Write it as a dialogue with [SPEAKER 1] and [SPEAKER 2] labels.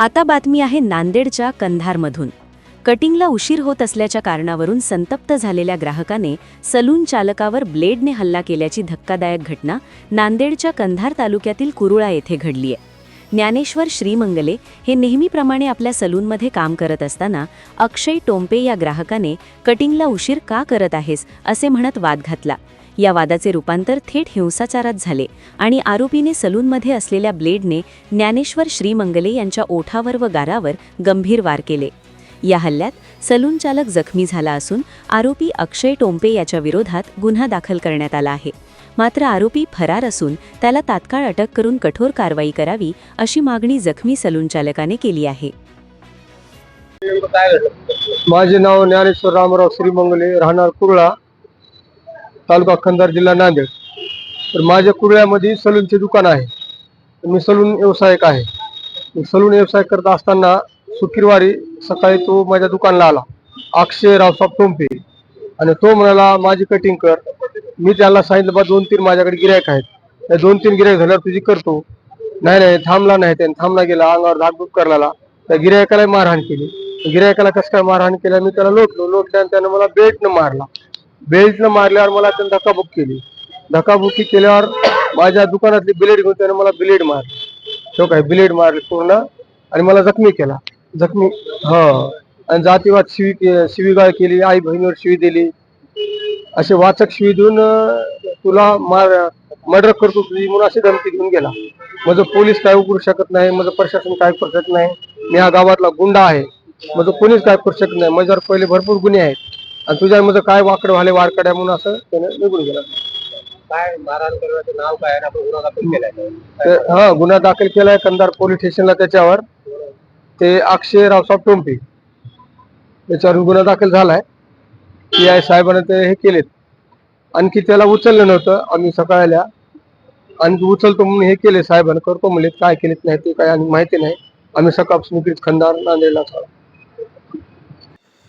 [SPEAKER 1] आता बातमी आहे नांदेडच्या कंधारमधून. कटिंगला उशीर होत असल्याच्या कारणावरून संतप्त झालेल्या ग्राहकाने सलून चालकावर ब्लेडने हल्ला केल्याची धक्कादायक घटना नांदेडच्या कंधार तालुक्यातील कुरुळा येथे घडली आहे ज्ञानेश्वर श्रीमंगले हे नेहमीप्रमाणे आपल्या सलूनमध्ये काम करत असताना अक्षय टोंपे या ग्राहकाने कटिंगला उशीर का करत आहेस असे म्हणत वाद घातला. या वादाचे रूपांतर थेट हिंसाचारात झाले आणि आरोपीने सलूनमध्ये असलेल्या ब्लेडने ज्ञानेश्वर श्रीमंगले यांच्या ओठावर व गारावर गंभीर वार केले. या हल्ल्यात सलून चालक जखमी झाला असून आरोपी अक्षय टोंपे याच्या विरोधात गुन्हा दाखल करण्यात आला आहे. मात्र आरोपी फरार असून त्याला तात्काळ अटक करून कठोर कारवाई करावी अशी मागणी जखमी सलून चालकाने केली आहे.
[SPEAKER 2] माझे नाव ज्ञानेश्वर रामराव श्रीमंगले राहणार कुर्ळा तालुका खंदार जिल्हा नांदेड. तर माझ्या कुर्ळ्यामध्ये सलूनचे दुकान आहे. तर मी सलून व्यावसायिक आहे. सलून व्यवसाय करत असताना शुक्रवारी सकाळी तो माझ्या दुकानला आला. अक्षय रावसाहेब टोंपे आणि तो म्हणाला माझी कटिंग कर. मी त्याला सांगितलं बा दोन तीन माझ्याकडे गिरायक आहेत. त्या दोन तीन गिरायक झाल्यावर तुझी करतो. नाही नाही थांबला नाही त्याने. थांबला गेला अंगावर धाकधूक करला त्या गिरायकाला मारहाण केली. गिरायकाला कसं काय मारहाण केला? मी त्याला लोटलो. लोटल्याने त्यानं मला बेटनं मारला. बेल्टनं मारल्यावर मला त्यानं धक्काबुक केली. धक्काबुकी केल्यावर माझ्या दुकानातली ब्लेड घेऊन त्याने मला ब्लेड मारली. तो काय ब्लेड मारली पूर्ण आणि मला जखमी केला. जखमी हा. आणि जातीवाद शिवी के- शिवीगाळ केली आई बहिणीवर शिवी दिली. असे वाचक शिवी देऊन तुला मार मर्डर करतो तुझी म्हणून अशी धमकी घेऊन गेला. माझं पोलीस काय करू शकत नाही माझं प्रशासन काय करू शकत नाही. मी या गावातला गुंडा आहे. माझं कोणीच काय करू शकत नाही. माझ्यावर पहिले भरपूर गुन्हे आहेत. आणि तुझ्या माझं काय वाकड व्हाले वारकड्या म्हणून असं त्याने निघून गेला.
[SPEAKER 3] काय मारहाण करण्याचं नाव काय? आपण गुन्हा दाखल केलाय
[SPEAKER 2] हा गुन्हा दाखल केलाय कंधार पोलीस स्टेशनला त्याच्यावर. ते अक्षय रावसाहेब टोंपे त्याच्यावर गुन्हा दाखल झालाय. पी आय साहेबांना ते हे केलेत. आणखी त्याला उचललं नव्हतं आम्ही सकाळला आणि उचलतो म्हणून हे केले साहेबांना. करतो म्हणले काय केलेत नाही ते काय आणि माहिती नाही. आम्ही सकाळपासून इकडेच खंदार नांदेडला.